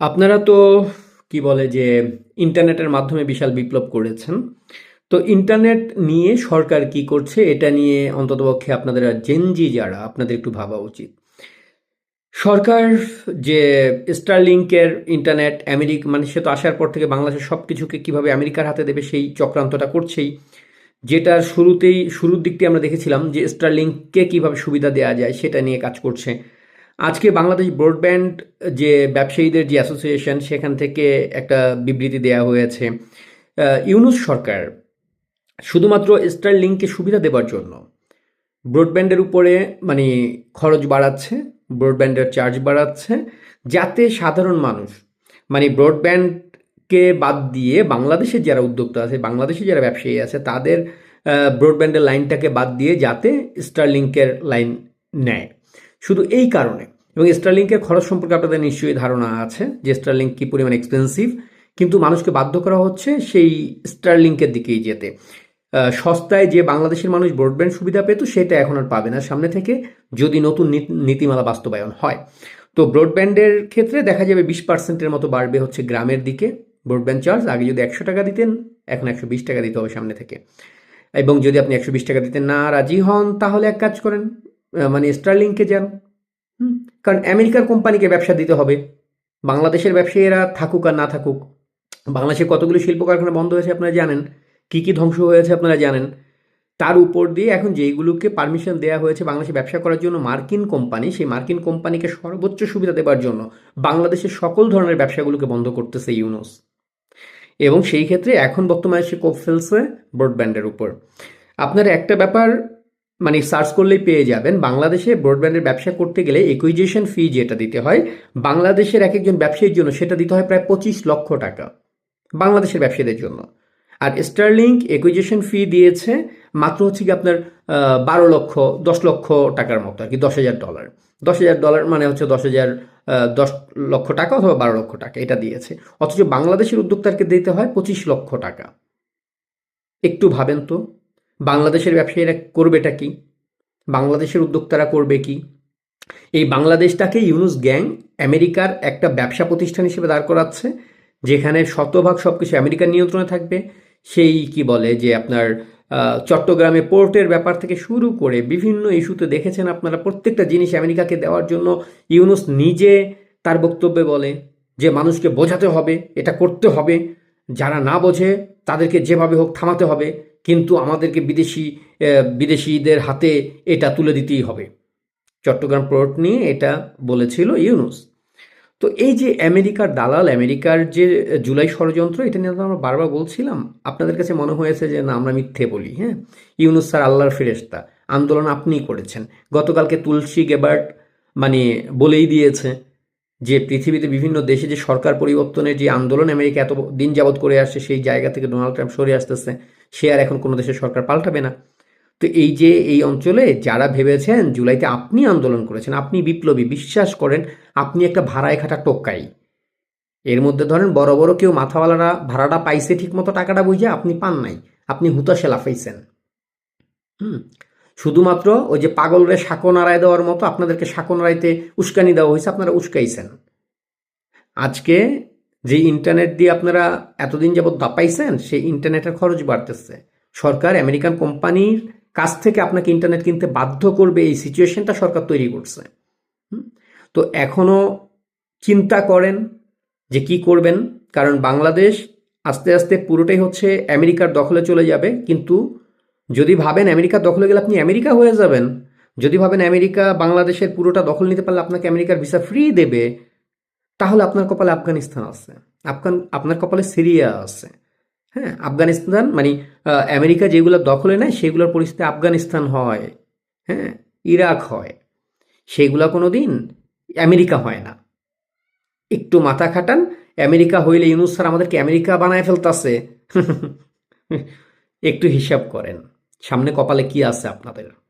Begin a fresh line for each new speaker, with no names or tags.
আপনারা তো, কি বলে যে, ইন্টারনেটের মাধ্যমে বিশাল বিপ্লব করেছেন। তো ইন্টারনেট নিয়ে সরকার কি করছে, এটা নিয়ে অন্ততপক্ষে আপনাদের জেনজি যারা, আপনাদের একটু ভাবা উচিত। সরকার যে স্টারলিংকের ইন্টারনেট, আমেরিকা মানে সে তো আসার পর থেকে বাংলাদেশের সব কিছুকে কীভাবে আমেরিকার হাতে দেবে, সেই চক্রান্তটা করছেই। যেটার শুরুতেই, শুরুর দিকটি আমরা দেখেছিলাম যে স্টারলিংককে কীভাবে সুবিধা দেওয়া যায়, সেটা নিয়ে কাজ করছে আজকে বাংলাদেশ ব্রডব্যান্ড যে ব্যবসায়ীদের যে অ্যাসোসিয়েশন, সেখান থেকে একটা বিবৃতি দেওয়া হয়েছে। ইউনুস সরকার শুধুমাত্র স্টারলিংককে সুবিধা দেওয়ার জন্য ব্রডব্যান্ডের উপরে মানে খরচ বাড়াচ্ছে, ব্রডব্যান্ডের চার্জ বাড়াচ্ছে, যাতে সাধারণ মানুষ মানে ব্রডব্যান্ডকে বাদ দিয়ে বাংলাদেশের যারা উদ্যোক্তা আছে বাংলাদেশে যারা ব্যবসায়ী আছে, তাদের ব্রডব্যান্ডের লাইনটাকে বাদ দিয়ে যাতে স্টার স্টারলিংকের লাইন নেয়। শুধু এই কারণে এবং স্টারলিংকের খরচ সম্পর্কে আপনাদের নিশ্চয়ই ধারণা আছে যে স্টারলিংক কী পরিমাণ এক্সপেন্সিভ কিন্তু মানুষকে বাধ্য করা হচ্ছে সেই স্টারলিংকের দিকেই যেতে। সস্তায় যে বাংলাদেশের মানুষ ব্রডব্যান্ড সুবিধা পেত, সেটা এখন আর পাবে না সামনে থেকে, যদি নতুন নীতি- নীতিমালা বাস্তবায়ন হয়। তো ব্রডব্যান্ডের ক্ষেত্রে দেখা যাবে বিশ পার্সেন্টের মতো বাড়বে হচ্ছে গ্রামের দিকে ব্রডব্যান্ড চার্জ আগে যদি একশো টাকা দিতেন, এখন একশো বিশ টাকা দিতে হবে সামনে থেকে। এবং যদি আপনি একশো বিশ টাকা দিতে না রাজি হন, তাহলে এক কাজ করেন মানে স্টারলিংকে যান। কারণ আমেরিকার কোম্পানিকে ব্যবসা দিতে হবে। বাংলাদেশের ব্যবসায়ীরা থাকুক আর না থাকুক। বাংলাদেশে কতগুলো শিল্প কারখানা বন্ধ হয়েছে আপনারা জানেন। কি কি ধ্বংস হয়েছে আপনারা জানেন। তার উপর দিয়ে এখন যেইগুলোকে পারমিশন দেওয়া হয়েছে বাংলাদেশে ব্যবসা করার জন্য মার্কিন কোম্পানি, সেই মার্কিন কোম্পানিকে সর্বোচ্চ সুবিধা দেওয়ার জন্য বাংলাদেশের সকল ধরনের ব্যবসাগুলোকে বন্ধ করতেছে ইউনুস। এবং সেই ক্ষেত্রে এখন বর্তমানে সে কোপ ফেলছে ব্রডব্যান্ডের উপর। আপনার একটা ব্যাপার মানে সার্চ করলেই পেয়ে যাবেন। বাংলাদেশে ব্রডব্যান্ডের ব্যবসা করতে গেলে একুইজেশন ফি যেটা দিতে হয়, বাংলাদেশের এক একজন ব্যবসায়ীর জন্য সেটা দিতে হয় প্রায় পঁচিশ লক্ষ টাকা বাংলাদেশের ব্যবসায়ীদের জন্য। আর স্টারলিংক একুইজেশন ফি দিয়েছে মাত্র হচ্ছে কি আপনার বারো লক্ষ, দশ লক্ষ টাকার মতো, আর কি দশ হাজার ডলার দশ হাজার ডলার মানে হচ্ছে দশ হাজার দশ লক্ষ টাকা অথবা বারো লক্ষ টাকা, এটা দিয়েছে। অথচ বাংলাদেশের উদ্যোক্তাকে দিতে হয় পঁচিশ লক্ষ টাকা। একটু ভাবেন তো। বাংলাদেশের ব্যবসায়ীরা করবেটা কি? বাংলাদেশের উদ্যোক্তারা করবে কি? এই বাংলাদেশটাকে ইউনুস গ্যাং আমেরিকার একটা ব্যবসা প্রতিষ্ঠান হিসেবে দাঁড় করাচ্ছে, যেখানে শতভাগ সব কিছু আমেরিকার নিয়ন্ত্রণে থাকবে। সেই কি বলে যে আপনার চট্টগ্রামে পোর্টের ব্যাপার থেকে শুরু করে বিভিন্ন ইস্যুতে দেখেছেন আপনারা, প্রত্যেকটা জিনিস আমেরিকাকে দেওয়ার জন্য ইউনুস নিজে তার বক্তব্যে বলে যে মানুষকে বোঝাতে হবে, এটা করতে হবে। যারা না বোঝে তাদেরকে যেভাবে হোক থামাতে হবে। কিন্তু আমাদেরকে বিদেশি বিদেশিদের হাতে এটা তুলে দিতেই হবে। চট্টগ্রাম পোর্ট নিয়ে এটা বলেছিল ইউনুস। তো এই যে আমেরিকার দালাল, আমেরিকার যে জুলাই ষড়যন্ত্র, এটা নিয়ে আমরা বারবার বলছিলাম। আপনাদের কাছে মনে হয়েছে যে, না, আমরা মিথ্যে বলি। হ্যাঁ? ইউনুস স্যার, আল্লাহর ফেরেস্তা আন্দোলন আপনিই করেছেন। গতকালকে তুলসী গেবার্ট মানে বলেই দিয়েছে যে, পৃথিবীতে বিভিন্ন দেশে যে সরকার পরিবর্তনের যে আন্দোলন, আমেরিকা এত দিন যাবৎ করে আসছে, সেই জায়গা থেকে ডোনাল্ড ট্রাম্প সরে আসতেছে। সে আর এখন কোনো দেশের সরকার পাল্টাবে না। তো এই যে এই অঞ্চলে যারা ভেবেছেন জুলাইতে আপনি আন্দোলন করেছেন, আপনি বিপ্লবী, বিশ্বাস করেন, আপনি একটা ভাড়ায় খাটা টোকাই এর মধ্যে ধরেন বড় বড় কেউ মাথাওয়ালারা ভাড়াটা পাইছে ঠিক মতো টাকাটা বুঝে আপনি পান নাই, আপনি হুতাশে লাফাইছেন। হুম, শুধুমাত্র ওই যে পাগলরে শাকো নাড়ায় দেওয়ার মতো আপনাদেরকে শাকো নাড়াইতে উস্কানি দেওয়া হয়েছে, আপনারা উস্কাইছেন। আজকে যে ইন্টারনেট দিয়ে আপনারা এতদিন যাবৎ দাপাইছেন, সেই ইন্টারনেটের খরচ বাড়তেছে। সরকার, আমেরিকান কোম্পানির কাছ থেকে আপনাকে ইন্টারনেট কিনতে বাধ্য করবে, এই সিচুয়েশনটা সরকার তৈরি করছে। তো এখনও চিন্তা করেন যে কি করবেন, কারণ বাংলাদেশ আস্তে আস্তে পুরোটাই হচ্ছে আমেরিকার দখলে চলে যাবে, কিন্তু যদি ভাবেন আমেরিকার দখলে গেলে আপনি আমেরিকা হয়ে যাবেন, যদি ভাবেন আমেরিকা বাংলাদেশের পুরোটা দখল নিতে পারলে আপনাকে আমেরিকার ভিসা ফ্রি দেবে তাহলে আপনার কপালে আফগানিস্তান আছে। আফগান, আপনার কপালে সিরিয়া আছে। হ্যাঁ আফগানিস্তান মানে আমেরিকা যেগুলো দখলে নেয়, সেগুলোর পরিস্থিতি আফগানিস্তান হয়। হ্যাঁ ইরাক হয়। সেগুলো কোনো দিন আমেরিকা হয় না। একটু মাথা খাটান, আমেরিকা হইলে ইউনুস স্যার আমাদেরকে আমেরিকা বানায় ফেলতাছে। একটু হিসাব করেন, সামনে কপালে কি আছে আপনাদের?